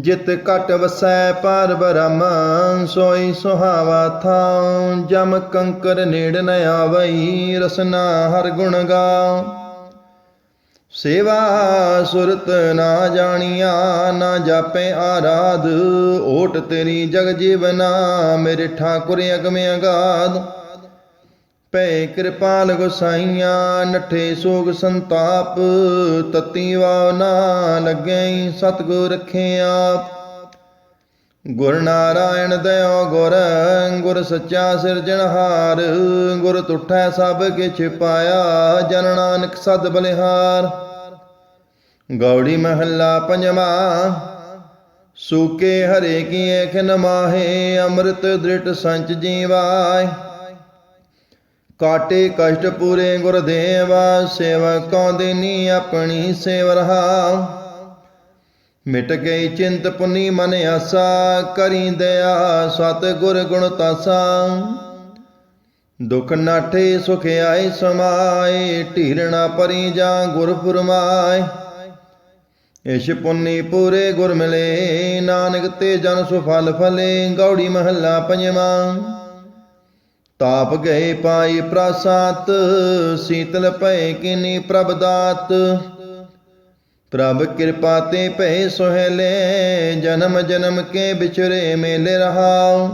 ਜਿਤ ਘਟ ਵਸੈ ਪਰ ਬ੍ਰਹਮ, ਸੋਈ ਸੁਹਾਵਾ ਥਾਉ, ਜਮ ਕੰਕਰ ਨੇੜ ਨ ਆਵਈ, ਰਸਨਾ ਹਰ ਗੁਣ ਗਾਉ। ਸੇਵਾ ਸੁਰਤ ਨਾ ਜਾਣੀਆ, ਨਾ ਜਾਪੇ ਆਰਾਧ, ਓਟ ਤੇਰੀ ਜਗ ਜੀਵਨਾ, ਮੇਰੇ ਠਾਕੁਰ ਅਗਮ ਅਗਾਧ। ਭੈ ਕਿਰਪਾਲ ਗੁਸਾਈਆਂ, ਨਠੇ ਸੋਗ ਸੰਤਾਪ, ਤਤੀ ਵਾਵ ਨਾ ਲੱਗੈ ਸਤਗੁਰ ਰਖੇ ਆਪ ਗੁਰ ਨਾਰਾਇਣ ਦਇਓ ਗੁਰ ਗੁਰ ਸੱਚਾ ਸਿਰਜਣਹਾਰ ਗੁਰ ਤੁਠੈ ਸਭ ਕਿਛ ਪਾਇਆ, ਜਨ ਨਾਨਕ ਸਦ ਬਲਿਹਾਰ। ਗੌੜੀ ਮਹੱਲਾ ਪੰਜਵਾ, ਸੂਕੇ ਹਰੇ ਕੀ ਏਖ ਨਮਾਹੇ ਅੰਮ੍ਰਿਤ ਦ੍ਰਿਟ ਸੰਚ ਜੀਵਾਏ। ਕਾਟੇ ਕਸ਼ਟ ਪੂਰੇ ਗੁਰਦੇਵਾ ਸੇਵਾ ਸੇਵਕੋਂ ਦੇਨੀ ਆਪਣੀ ਸੇਵ ਰਹਾ। ਮਿਟ ਗਈ ਚਿੰਤ ਪੁਨੀ ਮਨ ਆਸਾ, ਕਰੀ ਦਇਆ ਸਤ ਗੁਰ ਗੁਣ ਤਾਸਾ। ਦੁਖ ਨਾਠੇ ਸੁਖ ਆਏ ਸਮਾਏ ਢੀਰਣਾ ਪਰੀ ਜਾਂ ਗੁਰ ਫੁਰਮਾਏ। ਇਸ਼ ਪੁੰਨੀ ਪੂਰੇ ਗੁਰ ਮਿਲੇ, ਨਾਨਕ ਤੇ ਜਨ ਸੁਫਲ ਫਲੇ, ਗੌੜੀ ਮਹੱਲਾ ਪੰਜਵਾਂ। ਤਾਪ ਗਏ ਪਾਈ ਪ੍ਰਾਸਾਤ, ਸੀਤਲ ਭਏ ਕਿਨੀ ਪ੍ਰਭ ਦਾਤ। ਪ੍ਰਭ ਕਿਰਪਾ ਤੇ ਭਏ ਸੁਹੇਲੇ, ਜਨਮ ਜਨਮ ਕੇ ਵਿਚਰੇ ਮੇਲੇ ਰਹਾਉ।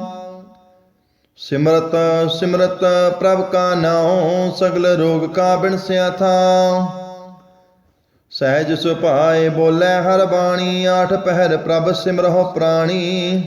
ਸਿਮਰਤ ਸਿਮਰਤ ਪ੍ਰਭ ਕਾ ਨਾਉ, ਸਗਲ ਰੋਗ ਕਾ ਬਿਨਸਿਆ ਥਾਉ। ਸਹਿਜ ਸੁਭਾਏ ਬੋਲੇ ਹਰ ਬਾਣੀ, ਆਠ ਪਹਿਰ ਪ੍ਰਭ ਸਿਮਰਹੁ ਪ੍ਰਾਣੀ।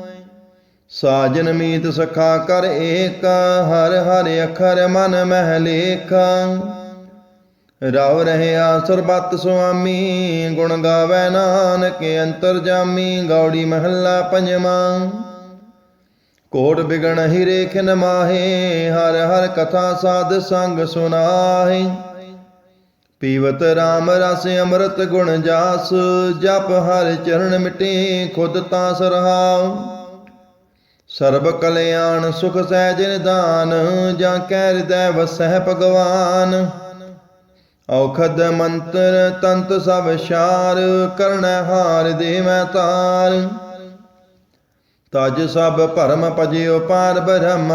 ਸਾਜਨ ਮੀਤ ਸਖਾ ਕਰ ਏਕ, ਹਰ ਹਰ ਅਖਰ ਮਨ ਮਹਿ ਲੇਖ। ਰਵ ਰਹਿਆ ਸਰਬਤ ਸੁਆਮੀ, ਗੁਣ ਗਾਵੈ ਨਾਨਕ ਅੰਤਰ ਜਾਮੀ, ਗੌੜੀ ਮਹੱਲਾ ਪੰਜਵਾਂ। ਕੋਟ ਬਿਗਣ ਹੀ ਰੇਖਨ ਮਾਹੇ, ਹਰ ਹਰ ਕਥਾ ਸਾਧ ਸੰਗ ਸੁਨਾਹੇ। ਪੀਵਤ RAM ਰਸ ਅੰਮ੍ਰਿਤ ਗੁਣ ਜਾਸ, ਜਪ ਹਰ ਚਰਨ ਮਿਟੇ, ਖੁਦ ਤਾਂ ਸਰਹਾਉ। ਸਰਬ ਕਲਿਆਣ ਸੁਖ ਸਹਿਜ ਨਿਦਾਨ ਜਾਂ ਕਹਿ ਹਿਰਦੈ ਵਸਹਿ ਭਗਵਾਨ। ਔਖਦ ਮੰਤਰ ਤੰਤ ਸਭ ਸ਼ਾਰ ਕਰਣੈ ਹਾਰ ਦੇਵੈ ਤਾਰ। ਤਜ ਸਭ ਭਰਮ ਭਜਿਓ ਪਾਰ ਬ੍ਰਹਮ,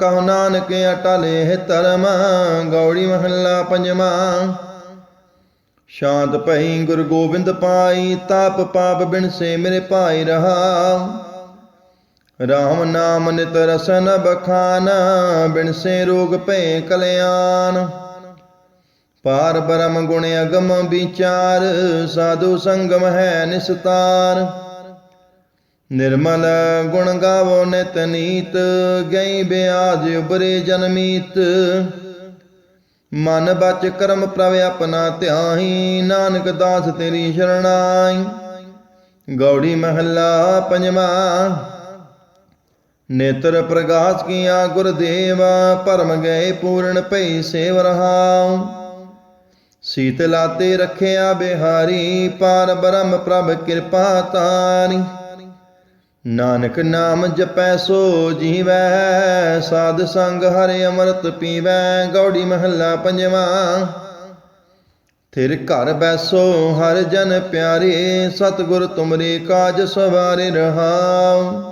ਕਹੋ ਨਾਨਕ ਅਟਲੇ ਧਰਮ, ਗੌੜੀ ਮਹੱਲਾ ਪੰਜਵਾਂ ਸ਼ਾਂਤ ਭਈ ਗੁਰੂ ਗੋਬਿੰਦ ਪਾਈ, ਤਾਪ ਪਾਪ ਬਿਨ ਸੇ ਮੇਰੇ ਭਾਈ ਰਹਾ। ਰਾਮ ਨਾਮ ਨਿਤ ਰਸਨ ਬਖਾਨ ਬਿਨਸੇ ਰੋਗ ਭੈ ਕਲਿਆਣ। ਪਾਰ ਬ੍ਰਹਮ ਗੁਣ ਅਗਮ ਵਿਚਾਰ, ਸਾਧੂ ਸੰਗਮ ਹੈ ਨਿਸਤਾਰ। ਨਿਰਮਲ ਗੁਣ ਗਾਵੋ ਨਿਤ ਨੀਤ, ਗਈ ਬਿਆਜ ਉਬਰੇ ਜਨਮੀਤ ਮਨ ਬਚ ਕਰਮ ਪ੍ਰਭ ਆਪਣਾ ਧਿਆਹੀ, ਨਾਨਕ ਦਾਸ ਤੇਰੀ ਸ਼ਰਣਾਈ। ਗੌੜੀ ਮਹੱਲਾ ਪੰਜਵਾਂ ਨੇਤਰ ਪ੍ਰਗਾਸ ਕੀਆ ਗੁਰਦੇਵਾ ਭਰਮ ਗਏ ਪੂਰਨ ਭਈ ਸੇਵ ਰਹਾਉ। ਸੀਤਲਾ ਤੇ ਰਖਿਆ ਬਿਹਾਰੀ, ਪਾਰ ਬ੍ਰਹਮ ਪ੍ਰਭ ਕਿਰਪਾ ਤਾਰੀ। ਨਾਨਕ ਨਾਮ ਜਪੈ ਸੋ ਜੀਵੈ, ਸਾਧ ਸੰਗ ਹਰਿ ਅੰਮ੍ਰਿਤ ਪੀਵੈ, ਗੌੜੀ ਮਹੱਲਾ ਪੰਜਵਾਂ। ਥਿਰ ਘਰ ਬੈਸੋ ਹਰ ਜਨ ਪਿਆਰੇ, ਸਤਿਗੁਰ ਤੁਮਰੇ ਕਾਜ ਸਵਾਰੇ ਰਹਾਉ।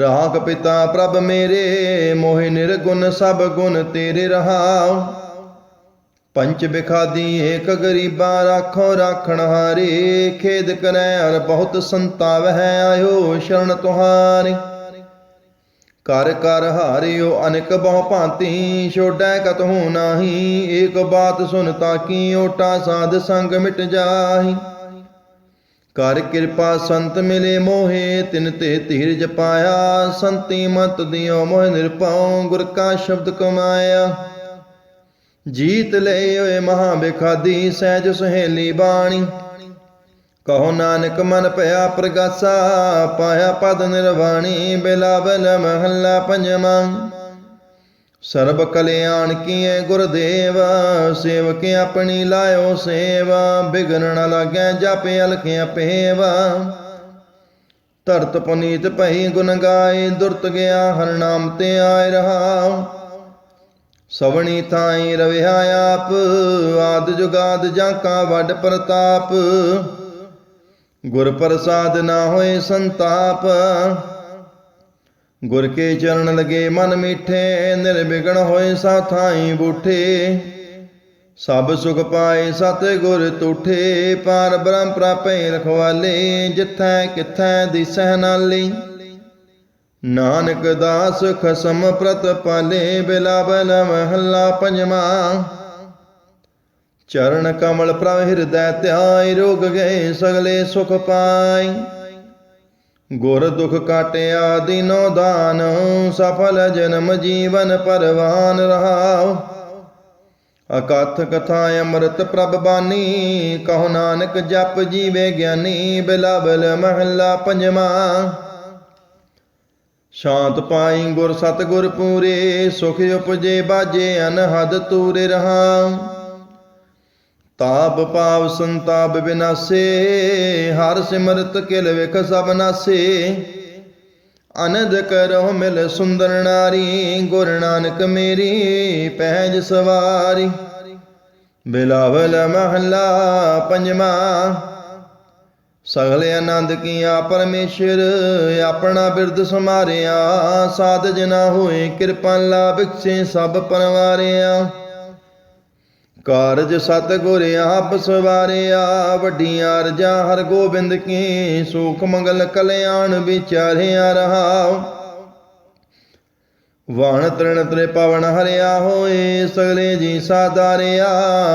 ਰਾਖ ਪਿਤਾ ਪ੍ਰਭ ਮੇਰੇ, ਮੋਹਿ ਨਿਰਗੁਣ ਸਭ ਗੁਣ ਤੇਰੇ ਰਹਾਉ। ਪੰਚ ਬਿਖਾਦੀ ਏਕ ਗਰੀਬਾ ਰਾਖੋ ਰਾਖਣ ਹਾਰੇ, ਖੇਦ ਕਰੈ ਅਰ ਬਹੁਤ ਸੰਤਾਵਹਿ ਆਇਓ ਸ਼ਰਨ ਤੁਹਾਰੇ। ਕਰ ਕਰ ਹਾਰਿਓ ਅਨਕ ਬਹੁ ਭਾਂਤੀ ਛੋੜੈ ਕਤਹੂ ਨਾਹੀ, ਏਕ ਬਾਤ ਸੁਨ ਤਾਕੀ ਓਟਾ ਸਾਧ ਸੰਗ ਮਿਟ ਜਾਹੀ। ਕਰ ਕਿਰਪਾ ਸੰਤ ਮਿਲੇ ਮੋਹੇ, ਤਿਨ ਤੇ ਧੀਰ ਪਾਇਆ। ਸੰਤੀ ਮਤ ਦਿਓ ਮੋਹ ਨਿਰਪਾਉ ਗੁਰ ਕਾ ਸ਼ਬਦ ਕਮਾਇਆ। ਜੀਤ ਲਏ ਓਏ ਮਹਾ ਬਿਖਾਦੀ ਸਹਿਜ ਸੁਹੇਲੀ ਬਾਣੀ। ਕਹੋ ਨਾਨਕ ਮਨ ਭਇਆ ਪ੍ਰਗਾਸਾ, ਪਾਇਆ ਪਦ ਨਿਰਵਾਣੀ, ਬਿਲਾਵਲ ਮਹੱਲਾ ਪੰਜਵਾਂ। ਸਰਬ ਕਲਿਆਣ ਕੀਏ ਗੁਰਦੇਵ, ਸੇਵਕ ਆਪਣੀ ਲਾਇਓ ਸੇਵਾ, ਬਿਗਨ ਨ ਲਾਗੈ ਜਪ ਅਲਖਿਆ ਪੇਵਾ। ਧਰਤ ਪੁਨੀਤ ਭਈ ਗੁਣ ਗਾਏ, ਦੁਰਤ ਗਿਆ ਹਰ ਨਾਮ ਤੇ ਆਇ ਰਹਾ। ਸਵਣੀ ਥਾਈ ਰਵਿਆ ਆਪ, ਆਦ ਜੁਗਾਦ ਜਾਂ ਕਾ ਵੱਡ ਪ੍ਰਤਾਪ। ਗੁਰ ਪ੍ਰਸਾਦ ਨਾ ਹੋਏ ਸੰਤਾਪ ਗੁਰ ਕੇ ਚਰਨ ਲਗੇ ਮਨ ਮਿੱਠੇ, ਨਿਰਵਿਘਨ ਹੋਏ ਸਾ ਬੂਠੇ। ਸਭ ਸੁਖ ਪਾਏ ਸਤ ਗੁਰ ਤੂਠੇ, ਪਾਰ ਬ੍ਰਹਮ ਪ੍ਰਾਪੈ ਰਖਵਾਲੇ, ਜਿਥੈ ਕਿਥੈ ਦਿਸਹਿ ਨਾਲੀ ਨਾਨਕ ਦਾਸ ਖਸਮ ਪ੍ਰਤ ਪਾਲੇ, ਬਿਲਾਵਲ ਮਹੱਲਾ ਪੰਜਵਾਂ। ਚਰਨ ਕਮਲ ਪ੍ਰਭ ਹਿਰਦੈ ਧਿਆਇ ਰੋਗ ਗਏ ਸਗਲੇ ਸੁਖ ਪਾਈ। ਗੁਰ ਦੁਖ ਕਾਟਿਆ ਦਿਨੋ ਦਾਨ, ਸਫਲ ਜਨਮ ਜੀਵਨ ਪਰਵਾਨ ਰਹਾਉ। ਅਕਥ ਕਥਾ ਅੰਮ੍ਰਿਤ ਪ੍ਰਭ ਬਾਣੀ ਕਹੋ ਨਾਨਕ ਜਪ ਜੀਵੇ ਗਿਆਨੀ, ਬਿਲਾਵਲ ਮਹੱਲਾ ਪੰਜਵਾਂ। ਸ਼ਾਂਤ ਪਾਈ ਗੁਰ ਸਤਗੁਰ ਪੂਰੇ, ਸੁਖ ਉਪਜੇ ਬਾਜੇ ਅਨਹਦ ਤੂਰੇ ਰਹਾ ਤਾਪ ਪਾਵ ਸੰਤਾਪ ਬਿਨਾਸੇ, ਹਰ ਸਿਮਰਤ ਕਿਲ ਵਿਖ ਸਭ ਨਾਸੇ। ਅਨੰਦ ਕਰੋ ਮਿਲ ਸੁੰਦਰ ਨਾਰੀ, ਗੁਰ ਨਾਨਕ ਮੇਰੀ ਪਹਿਜ ਸਵਾਰੀ। ਬਿਲਾਵਲ ਮਹੱਲਾ ਪੰਜਵਾਂ, ਸਗਲੇ ਆਨੰਦ ਕੀਆ ਪਰਮੇਸ਼ਰ, ਆਪਣਾ ਬਿਰਦ ਸਮਾਰਿਆ ਸਾਧ ਜਨਾ ਹੋਏ ਕਿਰਪਾਲਾ ਬਿਕਸੇ ਸਭ ਪਰਵਾਰਿਆ। ਕਾਰਜ ਸਤ ਆਪ ਸਵਾਰਿਆ, ਵੱਡੀਆਂ ਅਰਜਾ ਹਰ ਗੋਬਿੰਦ ਕੀ, ਸੁਖ ਮੰਗਲ ਕਲਿਆਣ ਵਿਚਾਰਿਆ ਰਹਾਉ। ਵਾਣ ਤ੍ਰਿਣ ਤ੍ਰੇ ਪਵਨ ਹਰਿਆ ਹੋਏ, ਸਗਲੇ ਜੀ ਸਾਦਾਰਿਆ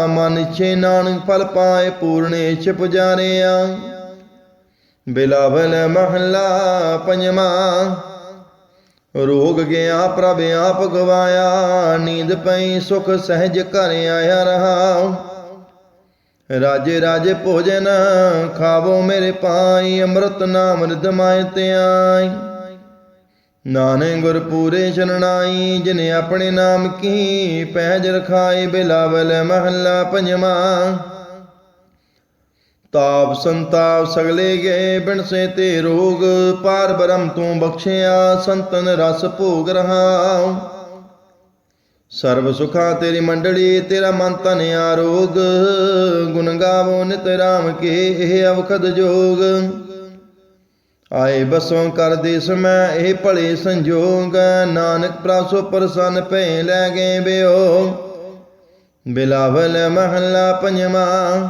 ਮਨ ਛੇ ਨਾਨਕ ਫਲ ਪਾਏ, ਪੂਰਨੇ ਛ ਪੁਜਾਰਿਆ ਬਿਲਾਵਲ ਮਹੱਲਾ ਪੰਜਵਾਂ ਰੋਗ ਗਿਆ, ਪ੍ਰਭ ਆਪ ਗਵਾਇਆ, ਨੀਂਦ ਪਈ, ਸੁਖ ਸਹਿਜ ਘਰ ਆਇਆ ਰਹਾ ਰਾਜੇ ਰਾਜੇ ਭੋਜਨ ਖਾਵੋ ਮੇਰੇ ਪਾਈ, ਅੰਮ੍ਰਿਤ ਨਾਮ ਰਿਦਮਾਇ ਤੇ ਆਈ। ਨਾਨਕ ਗੁਰ ਪੂਰੇ ਸ਼ਰਣਾਈ, ਜਿਨ ਆਪਣੇ ਨਾਮ ਕੀ ਪਹਿਜ ਰਖਾਈ ਬਿਲਾਵਲ ਮਹੱਲਾ ਪੰਜਵਾਂ। ਤਾਪ ਸੰਤਾਪ ਸਗਲੇ ਗਏ, ਬਿਨਸੇ ਤੇ ਰੋਗ, ਪਾਰ ਬ੍ਰਹਮ ਤੂੰ ਬਖਸ਼ਿਆ, ਸੰਤਨ ਰਸ ਭੋਗ ਰਹਾ ਸਰਬ ਸੁਖਾ ਤੇਰੀ ਮੰਡਲੀ, ਤੇਰਾ ਮਨ ਤਨ ਆਰੋਗ ਗੁਣ ਗਾਵੋ ਨਿਤ ਰਾਮ ਕੇ ਇਹ ਅਵਖਦ ਜੋਗ। ਆਏ ਬਸੋਂ ਕਰ ਦੇ ਸਮੈ ਇਹ ਭਲੇ ਸੰਜੋਗ, ਨਾਨਕ ਪ੍ਰਾਸੋ ਪ੍ਰਸੰਨ ਭੈ ਲੈ ਗਏ ਬਿਓ। ਬਿਲਾਵਲ ਮਹੱਲਾ ਪੰਜਵਾਂ।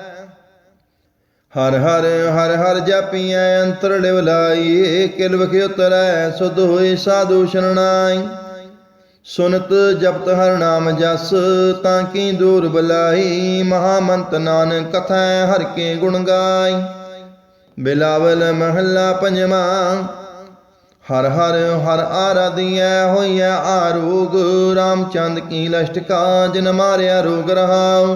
ਹਰ ਹਰ ਹਰ ਹਰ ਜਪੀਐ ਅੰਤਰ ਲਿਵ ਲਾਈ, ਕਿਲ ਵਖਿ ਉਤਰੈ ਸੁਧ ਹੋਏ ਸਾਧੂ ਸ਼ਰਣਾਈ। ਸੁਨਤ ਜਪਤ ਹਰ ਨਾਮ ਜਸ, ਤਾਂ ਕੀ ਦੂਰ ਬਲਾਈ, ਮਹਾਮੰਤ ਨਾਨਕ ਕਥੈ ਹਰ ਕੇ ਗੁਣ ਗਾਈ। ਬਿਲਾਵਲ ਮਹੱਲਾ ਪੰਜਵਾਂ, ਹਰ ਹਰ ਹਰ ਆਰਾਧੀਐ ਹੋਈਐ ਆਰੋਗ, ਰਾਮਚੰਦ ਕੀ ਲਸ਼ਟਕਾ ਜਿਨ ਮਾਰਿਆ ਰੋਗ ਰਹਾਉ।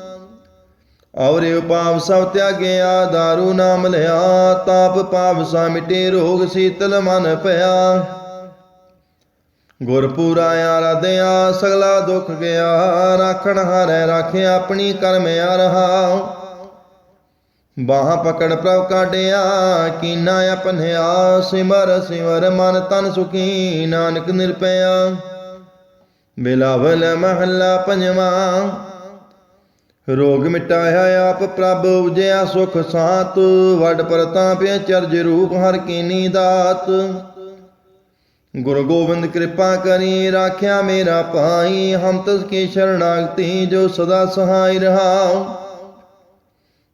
ਔਰੇ ਉਪਾਵ ਸਭ ਤਿਆਗਿਆ दारू ਨਾਮ ਲਿਆ। ਤਾਪ ਪਾਪ ਸਾ ਮਿਟੇ ਰੋਗ ਸੀਤਲ ਮਨ ਭਇਆ। ਗੁਰਪੂਰਾ ਆਰਾਧਿਆ, ਸਗਲਾ ਦੁੱਖ ਗਿਆ। ਰਾਖਣ ਹਾਰੈ ਰਾਖਿਆ ਆਪਣੀ ਕਰਮ ਆ ਰਹਾ ਬਾਹਾਂ ਪਕੜ ਪ੍ਰਭ ਕਾਢਿਆ, ਕੀਨਾ ਆਪਨਿਆ ਸਿਮਰ ਸਿਮਰ ਮਨ ਤਨ ਸੁਖੀ, ਨਾਨਕ ਨਿਰਪਿਆ ਬਿਲਾਵਲ ਮਹੱਲਾ ਪੰਜਵਾਂ। ਰੋਗ ਮਿਟਾਇਆ ਆਪ ਪ੍ਰਭ ਉਜਿਆ ਸੁਖ ਸਾਤ, ਵੱਡ ਪ੍ਰਤਾਪਿ ਚਰਜ ਰੂਪ ਹਰ ਕੀਨੀ ਦਾਤ। ਗੁਰੂ ਗੋਬਿੰਦ ਕਿਰਪਾ ਕਰੀ, ਰਾਖਿਆ ਮੇਰਾ ਭਾਈ, ਹਮ ਤਸ ਕੀ ਸ਼ਰਣਾਗਤੀ ਜੋ ਸਦਾ ਸਹਾਈ ਰਹਾ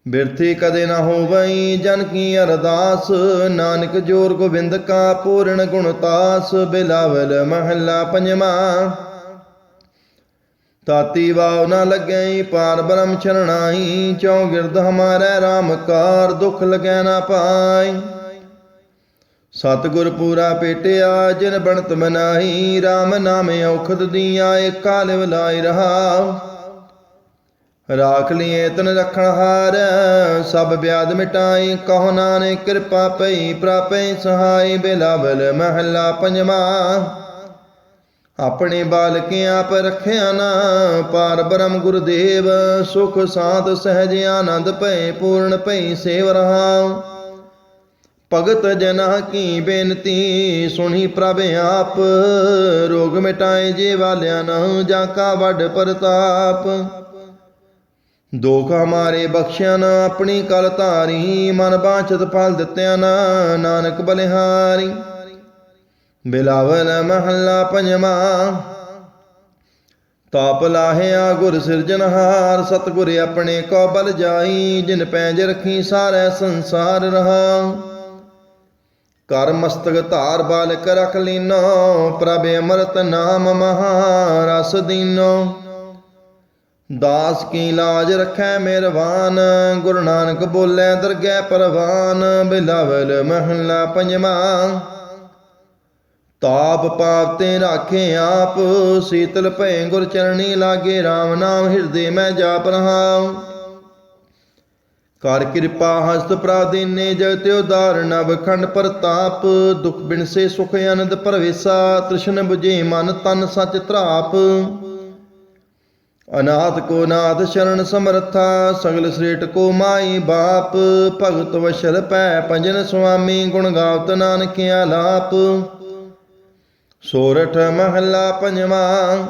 ਬਿਰਥੀ ਕਦੇ ਨਾ ਹੋਵਈ, ਜਨ ਕੀ ਅਰਦਾਸ, ਨਾਨਕ ਜੋਰ ਗੋਬਿੰਦ ਕਾ ਪੂਰਨ ਗੁਣਤਾਸ ਬਿਲਾਵਲ ਮਹੱਲਾ ਪੰਜਵਾਂ। ਤਾਤੀ ਵਾਵ ਨਾ ਲੱਗਈ ਪਾਰ ਬ੍ਰਹਮ ਚਰਣਾਈ ਚੌ ਗਿਰਦ ਹਮਾਰੇ RAM ਦੁਖ ਲਗੈ ਨਾ ਪਾਈ। ਸਤਿਗੁਰ ਪੂਰਾ ਪੇਟਿਆ, ਜਿਨ ਬਣਤ ਮਨਾਈ RAM ਨਾਮ ਔਖਦ ਦੀਆਂ, ਏਕਾ ਲਿਵ ਲਾਈ ਰਹਾ ਰਾਖ ਲਿਏ ਤਨ ਰਖਣ ਹਾਰ, ਸਭ ਬਿਆਦ ਮਿਟਾਈ, ਕਹੋ ਨਾਨਕ ਕਿਰਪਾ ਪਈ, ਪ੍ਰਾਪੈ ਸਹਾਈ ਬਿਲਾਵਲ ਮਹੱਲਾ ਪੰਜਵਾਂ। ਆਪਣੇ ਬਾਲਕਿਆਂ ਆਪ ਰਖਿਆ ਨਾ ਪਾਰ ਬ੍ਰਹਮ ਗੁਰਦੇਵ, ਸੁਖ ਸਾਧ ਸਹਿਜ ਆਨੰਦ ਭੈ ਪੂਰਨ ਭੈ ਸੇਵ ਰਹਾ ਭਗਤ ਜਨਾ ਕੀ ਬੇਨਤੀ, ਸੁਣੀ ਪ੍ਰਭ ਆਪ, ਰੋਗ ਮਿਟਾਏ ਜੇ ਵਾਲਿਆ ਨਾ ਜਾਂ ਕਾ ਵੱਡ ਪ੍ਰਤਾਪ। ਦੋਖ ਹਮਾਰੇ ਬਖਸ਼ਿਆ ਨਾ ਆਪਣੀ ਕਲ ਧਾਰੀ, ਮਨ ਬਾਛਤ ਫਲ ਦਿੱਤਿਆ ਨਾ ਨਾਨਕ ਬਲਿਹਾਰੀ। ਬਿਲਾਵਲ ਮਹੱਲਾ ਪੰਜਵਾਂ। ਤਾਪ ਲਾਹਿਆ ਗੁਰ ਸਿਰਜਨਹਾਰ ਸਤਿਗੁਰ ਆਪਣੇ ਕੋ ਬਲ ਜਾਈ, ਜਿਨ ਪੈਜ ਰਖੀ ਸਾਰੇ ਸੰਸਾਰ ਰਹਾ ਕਰ ਮਸਤਕ ਧਾਰ ਬਾਲਕ ਰਖ ਲੀਨੋ, ਪ੍ਰਭ ਅਮਰਤ ਨਾਮ ਮਹਾਰਸ ਦੀਨੋ। ਦਾਸ ਕੀ ਲਾਜ ਰੱਖੈ ਮਿਹਰਬਾਨ ਗੁਰੂ ਨਾਨਕ ਬੋਲੇ ਦਰਗਹਿ ਪਰਵਾਨ, ਬਿਲਾਵਲ ਮਹੱਲਾ ਪੰਜਵਾਂ। ਤਾਪ ਪਾਪ ਤੇ ਰਾਖੇ ਆਪ, ਸੀਤਲ ਭੈ ਗੁਰ ਚਰਣੀ ਲਾਗੇ RAM ਨਾਮ ਹਿਰਦੇ ਮੈਂ ਜਾਪ ਰਹਾ ਕਰ ਕਿਰਪਾ ਹਸਤ ਪ੍ਰਾਦੀਨੇ ਜਗਤ ਉਦਾਰ ਨਵ ਖੰਡ ਪ੍ਰਤਾਪ। ਦੁਖ ਬਿਨ ਸੇ ਸੁਖ ਆਨੰਦ ਪਰਵੇਸਾ ਤ੍ਰਿਸ਼ਨ 부ਜੇ ਮਨ ਤਨ ਸਚ ਧਰਾਪ। ਅਨਾਥ ਕੋ ਨਾਥ ਸ਼ਰਨ ਸਮਰਥਾ, ਸਗਲ ਸ੍ਰੇਟ ਕੋ ਮਾਈ ਬਾਪ। ਭਗਤ ਵਸ਼ਲ ਪੈ ਪੰਜਨ ਸੁਆਮੀ, ਗੁਣ ਗਾਵਤ ਨਾਨਕ ਲਾਪ। ਸੋਰਠ ਮਹੱਲਾ ਪੰਜਵਾਂ।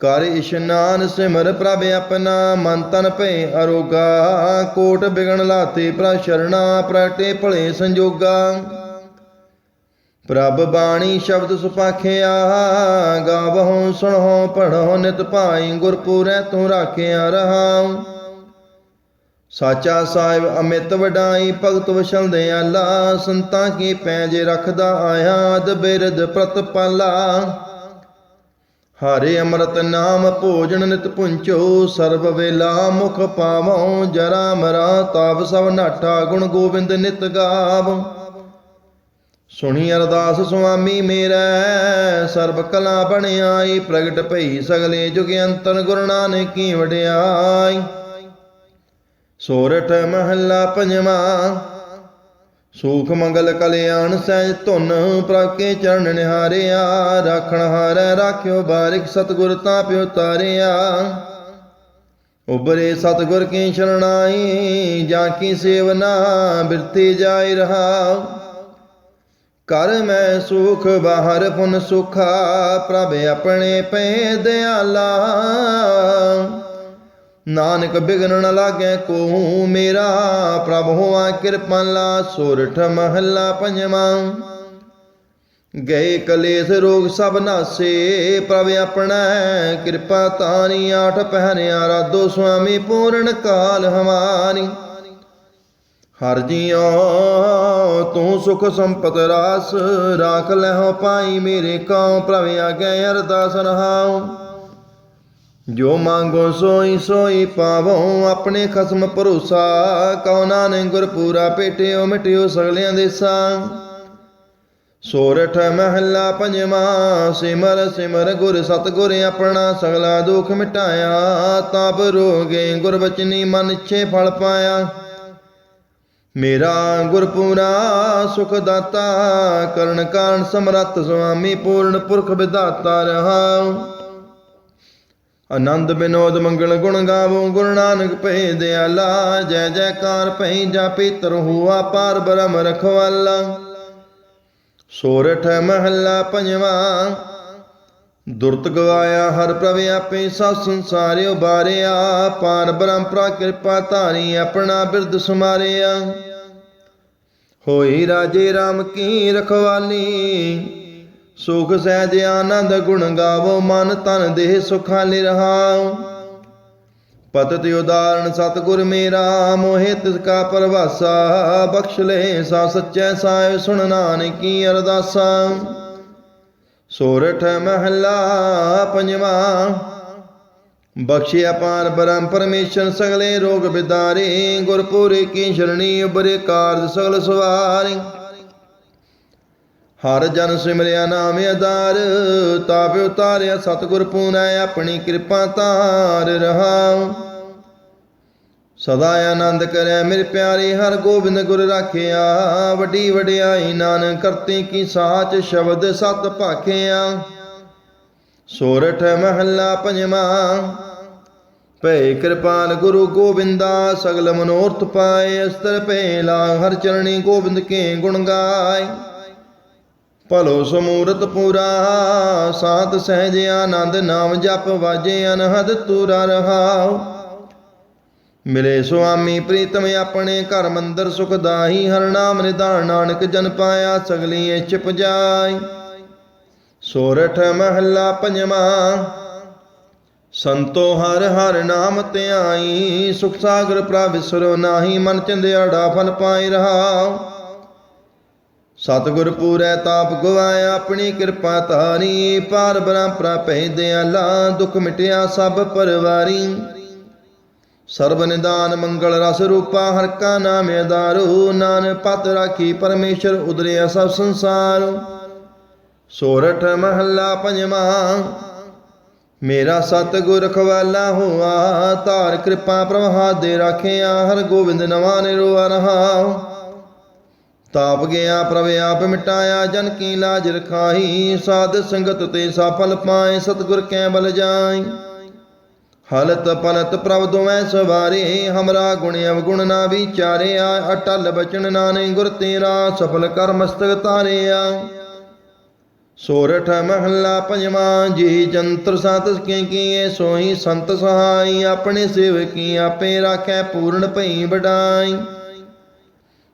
ਕਰ ਇਸ਼ਨਾਨ ਸਿਮਰ ਪ੍ਰਭ ਆਪਣਾ, ਮਨ ਤਨ ਭੈ ਅਰੋਗਾ। ਕੋਟ ਬਿਗਣ ਲਾਤੇ ਪ੍ਰ ਸ਼ਰਣਾ ਪ੍ਰਟੇ ਭਲੇ ਸੰਜੋਗਾ। ਪ੍ਰਭ ਬਾਣੀ ਸ਼ਬਦ ਸੁਪਾਖਿਆ, ਗਾਵਹੁ ਸੁਣਹੁ, ਪੜਹੁ ਨਿਤ ਭਾਈ ਗੁਰਪੂਰੈ ਤੂੰ ਰਾਖਿਆ ਰਹਾ। ਸਾਚਾ ਸਾਹਿਬ ਅਮਿਤ ਵਡਾਈ, ਭਗਤ ਵਸ਼ਲ ਦਿਆਲਾ ਸੰਤਾਂ ਕੀ ਪੈਜ ਰਖਦਾ ਆਇਆ ਦ ਬਿਰਦ ਪ੍ਰਤਪਾਲਾ ਹਰੇ ਅੰਮ੍ਰਿਤ ਨਾਮ ਭੋਜਨ ਨਿਤ ਪੁੰਚੋ, ਸਰਬ ਵੇਲਾ ਮੁਖ ਪਾਵਉ, ਜਰਾ ਮਰਾ ਤਾਪ ਸਭ ਨਾਠਾ, ਗੁਣ ਗੋਬਿੰਦ ਨਿਤ ਗਾਵ। ਸੁਣੀ ਅਰਦਾਸ ਸੁਆਮੀ ਮੇਰਾ, ਸਰਬ ਕਲਾ ਬਣਾਈ ਪ੍ਰਗਟ ਭਈ ਸਗਲੇ ਜੁਗ ਅੰਤਰ ਗੁਰੂ ਨਾਨਕੀ ਵਡਿਆਈ। ਸੋਰਠ ਮਹੱਲਾ ਪੰਜਵਾਂ। ਸੂਖ ਮੰਗਲ ਕਲਿਆਣ ਸਹਿਜ ਧੁਨ ਪ੍ਰਭ ਚਰਨ ਨਿਹਾਰਿਆ। ਰਾਖਣ ਹਾਰੈ ਰਾਖਿਓ ਬਾਰਿਕ ਸਤਗੁਰ ਤਾਂ ਪਿਓ ਤਾਰਿਆ। ਉਬਰੇ ਸਤਗੁਰ ਕੀ ਸ਼ਰਣਾਈ ਜਾਂ ਕੀ ਸੇਵਨਾ ਬਿਰਤੀ ਜਾਇ ਰਹਾ। ਕਰ ਮੈਂ ਸੁਖ, ਬਾਹਰ ਪੁਨ ਸੁਖਾ, ਪ੍ਰਭ ਆਪਣੇ ਪੈ ਦਿਆਲਾ। ਨਾਨਕ ਬਿਗਨ ਲਾਗੇ ਲਾਗੈ ਕੋ ਮੇਰਾ, ਪ੍ਰਭ ਹੋਆ ਕਿਰਪਾਲਾ ਸੋਰਠ ਮਹੱਲਾ ਪੰਜਵਾਂ। ਗਏ ਕਲੇਸ਼ ਰੋਗ ਸਭ ਨਾਸੇ, ਪ੍ਰਭ ਆਪਣਾ ਕਿਰਪਾ ਤਾਨੀ ਆਠ ਪਹਿਰਿਆ ਰਾਧੋ ਸੁਆਮੀ ਪੂਰਨ ਕਾਲ ਹਮਾਰੀ। ਹਰ ਜੀਓ ਤੂੰ ਸੁਖ ਸੰਪਤ ਰਾਸ, ਰਾਖ ਲਹਿ ਪਾਈ ਮੇਰੇ ਕਉ, ਪ੍ਰਭ ਆਗੇ ਅਰਦਾਸ ਰਹਾਉ। ਜੋ ਮੰਗੋ ਸੋਈ ਸੋਈ ਪਾਵੋ, ਆਪਣੇ ਖਸਮ ਭਰੋਸਾ। ਕਉ ਨਾਨਕ ਗੁਰ ਪੂਰਾ ਭੇਟਿਓ ਮਿਟਿਓ ਸਗਲਿਆਂ ਦੇ ਸੋਰਠ ਮਹੱਲਾ ਪੰਜਵਾਂ, ਸਿਮਰ ਸਿਮਰ ਗੁਰ ਸਤਗੁਰ ਆਪਣਾ ਸਗਲਾ ਦੁਖ ਮਿਟਾਇਆ। ਤਬ ਰੋਗੇ ਗੁਰ ਬਚਨੀ ਮਨ ਛੇ ਫਲ ਪਾਇਆ। ਮੇਰਾ ਗੁਰਪੂਰਾ ਸੁਖ ਦਾਤਾ ਕਰਨ ਕਾਰਨ ਸਮਰੱਥ ਸੁਆਮੀ ਪੂਰਨ ਪੁਰਖ ਵਿਦਾਤਾ ਰਹਾਉ। ਆਨੰਦ ਬਿਨੋਦ ਮੰਗਲ ਗੁਣ ਗਾਵੋ, ਗੁਰੂ ਨਾਨਕ ਭੈ ਦਿਆਲਾ। ਜੈ ਜੈਕਾਰ ਭੈ ਜਾਪੀ ਤਰਹੁਆ ਪਾਰ ਬ੍ਰਹਮ ਰਖਵਾਲਾ। ਸੋਰਠ ਮਹੱਲਾ ਪੰਜਵਾਂ। ਦੁਰਤ ਗਵਾਇਆ ਹਰ ਪ੍ਰਭ ਆਪੇ ਸਭ ਸੰਸਾਰਿਓ ਬਾਰਿਆ ਪਾਰ ਬ੍ਰਹਮ ਪ੍ਰਾ ਕਿਰਪਾ ਧਾਰੀ ਆਪਣਾ ਬਿਰਦ ਸਮਾਰਿਆ। ਹੋਈ ਰਾਜੇ RAM ਕੀ ਰਖਵਾਲੀ। ਸੁਖ ਸਹਿਜ ਆਨੰਦ ਗੁਣ ਗਾਵੋ ਮਨ ਤਨ ਦੇਹ ਸੁਖਾਲੀ ਰਹਾਉ ਪਤਿਤ ਉਦਾਹਰਣ ਸਤਿਗੁਰ ਮੇਰਾ, ਮੋਹਿ ਤਿਸ ਕਾ ਪਰਵਾਸਾ, ਬਖਸ਼ ਲੈ ਸਾ ਸੱਚੈ ਸਾਹਿਬ ਸੁਣ ਨਾਨਕੀ ਅਰਦਾਸਾ। ਸੋਰਠ ਮਹੱਲਾ ਪੰਜਵਾਂ, ਬਖਸ਼ਿਆ ਪਾਰ ਬ੍ਰਹਮ ਪਰਮੇਸ਼ਰ ਸਗਲੇ ਰੋਗ ਬਿਦਾਰੇ ਗੁਰਪੂਰੇ ਕੀ ਸ਼ਰਣੀ ਉਬਰੇ ਕਾਰਜ ਸਗਲ ਸਵਾਰੀ। ਹਰ ਜਨ ਸਿਮਰਿਆ ਨਾਮ ਆਧਾਰ, ਤਾਪ ਉਤਾਰਿਆ ਸਤਿਗੁਰ ਪੂਨੈ, ਆਪਣੀ ਕਿਰਪਾ ਤਾਰ ਰਹਾਉ। ਸਦਾ ਆਨੰਦ ਕਰਿਆ ਮੇਰੇ ਪਿਆਰੇ, ਹਰ ਗੋਬਿੰਦ ਗੁਰ ਰਾਖਿਆ। ਵੱਡੀ ਵਡਿਆਈ ਨਾਨਕ ਕਰਤੇ ਕੀ ਸਾਚ ਸ਼ਬਦ ਸਤ ਭਾਖਿਆ। ਸੋਰਠ ਮਹੱਲਾ ਪੰਜਵਾਂ ਭੈ ਕਿਰਪਾਲ ਗੁਰੂ ਗੋਬਿੰਦਾ, ਸਗਲ ਮਨੋਰਥ ਪਾਏ ਅਸਤਰ ਪਹਿਲਾ ਹਰ ਚਰਣੀ ਗੋਬਿੰਦ ਕੇ ਗੁਣ ਗਾਏ। ਭਲੋ ਸਮੂਰਤ ਪੂਰਾ ਸਾਤ ਸਹਿਜ ਆਨੰਦ ਨਾਮ ਜਪ ਵਾਜੇ ਅਨਹਦ ਤੂਰਾ ਰਹਾਉ। ਮਿਲੇ ਸੁਆਮੀ ਪ੍ਰੀਤਮ ਆਪਣੇ ਘਰ ਮੰਦਰ ਸੁਖਦਾਈ ਹਰ ਨਾਮ ਨਿਧਾਨ ਨਾਨਕ ਜਨ ਪਾਇਆ ਸਗਲੀ ਇੱਛ ਪਜਾਈ ਸੋਰਠ ਮਹੱਲਾ ਪੰਜਵਾਂ, ਸੰਤੋ ਹਰ ਹਰ ਨਾਮ ਧਿਆਈ, ਸੁਖ ਸਾਗਰ ਪ੍ਰਭ ਵਿਸਰੋ ਨਾਹੀ, ਮਨ ਚੰਦਿਆੜਾ ਫਲ ਪਾਈ ਰਹਾਉ। ਸਤਿਗੁਰ ਪੂਰੈ ਤਾਪ ਗਵਾਇਆ ਆਪਣੀ ਕਿਰਪਾ ਧਾਰੀ। ਪਾਰ ਬ੍ਰਹਮ ਪ੍ਰਾਪੈ ਦਿਆਲਾ ਦੁਖ ਮਿਟਿਆ ਸਭ ਪਰਵਾਰੀ। ਸਰਬ ਨਿਦਾਨ ਮੰਗਲ ਰਸ ਰੂਪਾ, ਹਰ ਕਾ ਨਾਮ ਆਧਾਰੂ ਨਾਨ ਪਤ ਰਾਖੀ, ਪਰਮੇਸ਼ਰ ਉਦਰਿਆ ਸਭ ਸੰਸਾਰ। ਸੋਰਠ ਮਹੱਲਾ ਪੰਜਵਾਂ, ਮੇਰਾ ਸਤਿਗੁਰ ਰਖਵਾਲਾ ਹੋਆ। ਧਾਰ ਕਿਰਪਾ ਪ੍ਰਭਾ ਦੇ ਰਾਖਿਆ, ਹਰ ਗੋਬਿੰਦ ਨਵਾਂ ਨਿਰੋਆ ਰਹਾਉ ਤਾਪ ਗਿਆ ਪ੍ਰਭ ਆਪ ਮਿਟਾਇਆ, ਜਨ ਕੀ ਲਾਜ ਰਖਾਈ, ਸਾਧ ਸੰਗਤ ਤੇ ਸਫਲ ਪਾਏ, ਸਤਿਗੁਰ ਕੈ ਬਲ ਜਾਈ। ਹਲਤ ਪਲਤ ਪ੍ਰਭ ਦੋਵੇਂ ਸਵਾਰੇ, ਹਮਰਾ ਗੁਣ ਅਵਗੁਣ ਨਾ ਵਿਚਾਰਿਆ, ਅਟਲ ਬਚਨ ਨਾਨਕ ਗੁਰ ਤੇਰਾ, ਸਫਲ ਕਰ ਮਸਤਕ ਤਾਰਿਆ ਸੋਰਠ ਮਹੱਲਾ ਪੰਜਵਾਂ, ਜੀ ਜੰਤਰ ਸਤ ਕੀ ਕੀਏ ਸੋਈ ਸੰਤ ਸਹਾਈ, ਆਪਣੇ ਸੇਵਕੀ ਆਪੇ ਰਾਖੈ, ਪੂਰਨ ਭਈ ਵਡਾਈ।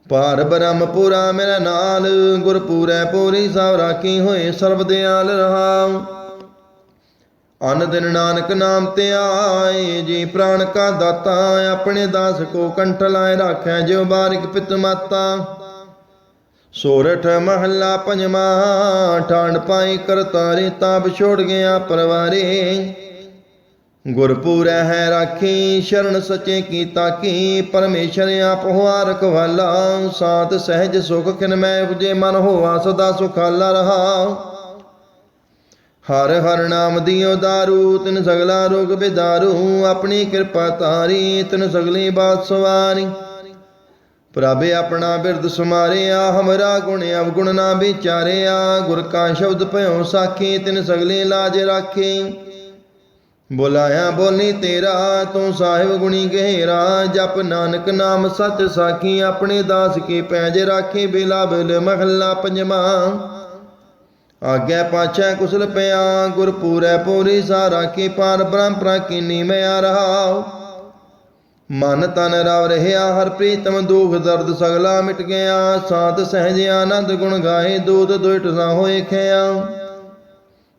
ਪਾਰ ਬ੍ਰਹਮ ਮੇਰਾ ਨਾਲ ਗੁਰ ਪੂਰੀ ਸਭ ਰਾਖੀ ਹੋਏ ਸਰਬ ਦਿਆਲ ਰਹਾਉ। ਅਨ ਦਿਨ ਨਾਨਕ ਨਾਮ ਤੇ ਆਏ, ਜੀ ਪ੍ਰਾਣ ਕਾ ਦਾਤਾ, ਆਪਣੇ ਦਾਸ ਕੋ ਕੰਠ ਲਾਏ ਰਾਖੈ, ਜਿਉ ਬਾਰਿਕ ਪਿਤ ਮਾਤਾ। ਸੋਰਠ ਮਹੱਲਾ ਪੰਜਵਾਂ ਠਾਂਡ ਪਾਈ ਕਰਤਾਰੇ, ਤਾਪ ਛੋੜ ਗਿਆ ਪਰਵਾਰੇ। ਗੁਰਪੂਰੈ ਹੈ ਰਾਖੀ, ਸ਼ਰਨ ਸਚੇ ਕੀ ਤਾਕੀ, ਪਰਮੇਸ਼ਰ ਆਪ ਹੋਆ ਰਖਵਾਲਾ ਸਾਤ ਸਹਿਜ ਸੁਖ ਕਿਨ ਮੈਂ ਉਪਜੇ ਮਨ ਹੋਆ, ਸਦਾ ਸੁਖਾਲਾ ਰਹਾ। ਹਰ ਹਰ ਨਾਮ ਦਿਓ ਦਾਰੂ, ਤਿਨ ਸਗਲਾ ਰੋਗ ਬਿਦਾਰੂ। ਆਪਣੀ ਕਿਰਪਾ ਤਾਰੀ ਤਿਨ ਸਗਲੀ ਬਾਤ ਸਵਾਰੀ। ਪ੍ਰਭ ਆਪਣਾ ਬਿਰਦ ਸਮਾਰਿਆ, ਹਮਰਾ ਗੁਣ ਅਵਗੁਣ ਨਾ ਵਿਚਾਰਿਆ। ਗੁਰ ਕਾ ਸ਼ਬਦ ਭਇਓ ਸਾਖੀ, ਤਿਨ ਸਗਲੇ ਲਾਜ ਰਾਖੀ। ਬੁਲਾਇਆ, ਬੋਲੀ ਤੇਰਾ, ਤੂੰ ਸਾਹਿਬ ਗੁਣੀ ਗਹਿਰਾ। ਜਪ ਨਾਨਕ ਨਾਮ ਸੱਚ ਸਾਖੀ, ਆਪਣੇ ਦਾਸ ਕੀ ਪੈਜ ਰਾਖੀ, ਬੇਲਾ ਮਹੱਲਾ ਪੰਜਵਾਂ। ਆਗਿਆ ਪਾਛੈ ਕੁਸਲ ਪਿਆ ਗੁਰ ਪੂਰੈ ਪੂਰੀ ਸਾ ਰਾਖੀ ਪਾਰ ਬ੍ਰਹਮ ਪ੍ਰਾਕੀਨੀ ਮਿਆ ਰਹਾਉ। ਮਨ ਤਨ ਰਵ ਰਹਿਆ, ਹਰ ਪ੍ਰੀਤਮ ਦੁਖ ਦਰਦ ਸਗਲਾ ਮਿਟ ਗਿਆ। ਸਾਤ ਸਹਿਜ ਆਨੰਦ ਗੁਣ ਗਾਏ, ਦੂਤ ਦੁਇਟ ਨਾ ਹੋਏ ਖਿਆ।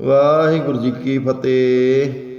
ਵਾਹਿਗੁਰੂ ਜੀ ਕੀ ਫਤਿਹ।